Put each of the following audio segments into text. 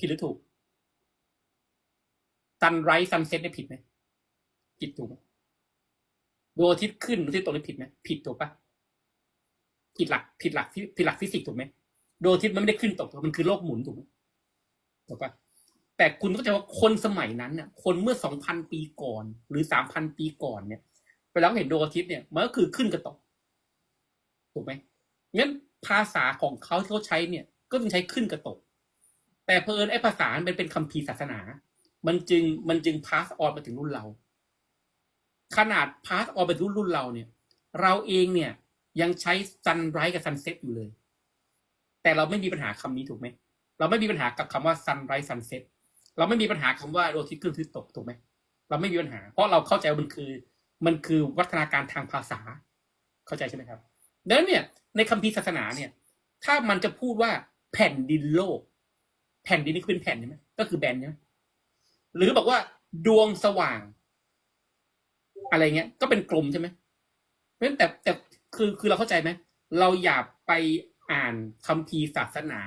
ผิดหรือถูกซันไรซ์ซันเซ็ตเนี่ยผิดไหมผิดถูกไหมดวงอาทิตย์ขึ้นดวงอาทิตย์ตกนี่ผิดไหมผิดถูกปะผิดหลัก ผิดหลักผิดหลักฟิสิกส์ถูกไหมดวงอาทิตย์มันไม่ได้ขึ้นตกมันคือโลกหมุนถูกไหมถูกปะแต่คุณก็จะว่าคนสมัยนั้นเนี่ยคนเมื่อสองพันปีก่อน หรือสามพันปีก่อนเนี่ยเวลาเขาเห็นดวงอาทิตย์เนี่ยมันก็คือขึ้นกับตกถูกไหมงั้นภาษาของเขาที่เขาใช้เนี่ย ก็ต้องใช้ขึ้นกับตก แต่เพอเอิญไอ้ภาษามันเป็นคัมภีร์ศาสนา มันจึงมันจึงพาสออนมาถึงรุ่นเรา ขนาดพาสออนไปถึงรุ่นเราเนี่ย เราเองเนี่ยยังใช้ซันไร s กับซันเซ็ตอยู่เลย แต่เราไม่มีปัญหาคำนี้ถูกไหม เราไม่มีปัญหากับคำว่าซันไร s ซันเซ็ตเราไม่มีปัญหาคำว่าดวงอาทิตย์ขึ้นทิตย์ตกถูกไหมเราไม่มีปัญหา เพราะเราเข้าใจว่ามันคือ มันคือวัฒนาการทางภาษา เข้าใจใช่ไหมครับดังนั้นเนี่ยในคัมภีร์ศาสนาเนี่ย ถ้ามันจะพูดว่าแผ่นดินโลก แผ่นดินนี่คือเป็นแผ่นใช่ไหมก็คือแบนใช่ไหมหรือบอกว่าดวงสว่าง อะไรเงี้ย ก็เป็นกลมใช่ไหมเพราะฉะนั้นแต่แต่คือคือเราเข้าใจไหมเราอย่าไปอ่านคัมภีร์ศาสนา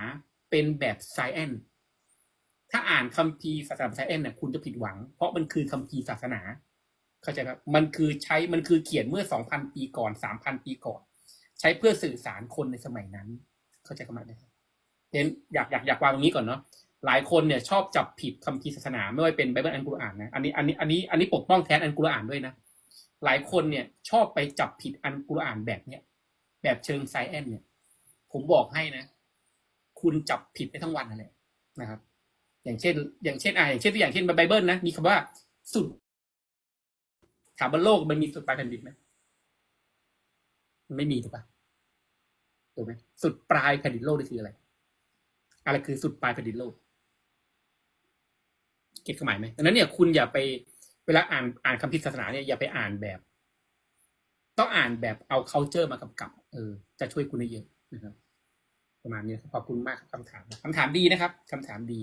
เป็นแบบไซแอนถ้าอ่านคัมภีร์ศาสนาไซแอนเนี่ยคุณจะผิดหวัง เพราะมันคือคัมภีร์ศาสนา เข้าใจครับมันคือใช้มันคือเขียนเมื่อสองพันปีก่อนสามพันปีก่อน ใช้เพื่อสื่อสารคนในสมัยนั้น เข้าใจกันไหมครับ เห็นอยากอยากอยากวางตรงนี้ก่อนเนาะหลายคนเนี่ยชอบจับผิดคัมภีร์ศาสนาไม่ว่าเป็นไบเบิลอันกุรอานนะอันนี้อันนี้อันนี้อันนี้ปกป้องแทนอันกุรอานด้วยนะหลายคนเนี่ยชอบไปจับผิดอันกุรอานแบบเนี้ยแบบเชิงไซแอนเนี่ยผมบอกให้นะ คุณจับผิดไปทั้งวันนั่นแหละนะครับ อย่างเช่น อย่างเช่นอ่าอย่างเช่นตัวอย่างเช่นไบเบิลนะมีคำว่าสุดถามว่าโลกมันมีสุดปลายแผ่นดินไหมมันไม่มีถูกปะถูกไหมสุดปลายแผ่นดินโลกนี่คืออะไร อะไรคือสุดปลายแผ่นดินโลกเก็ตความหมายไหมดังนั้นเนี่ยคุณอย่าไปเวลาอ่านอ่านคำพิศาสนาเนี่ยอย่าไปอ่านแบบ ต้องอ่านแบบเอา culture มากำกับ เออ จะช่วยคุณได้เยอะนะครับ ประมาณนี้ขอบคุณมากคำถามคำถามดีนะครับคำถามดี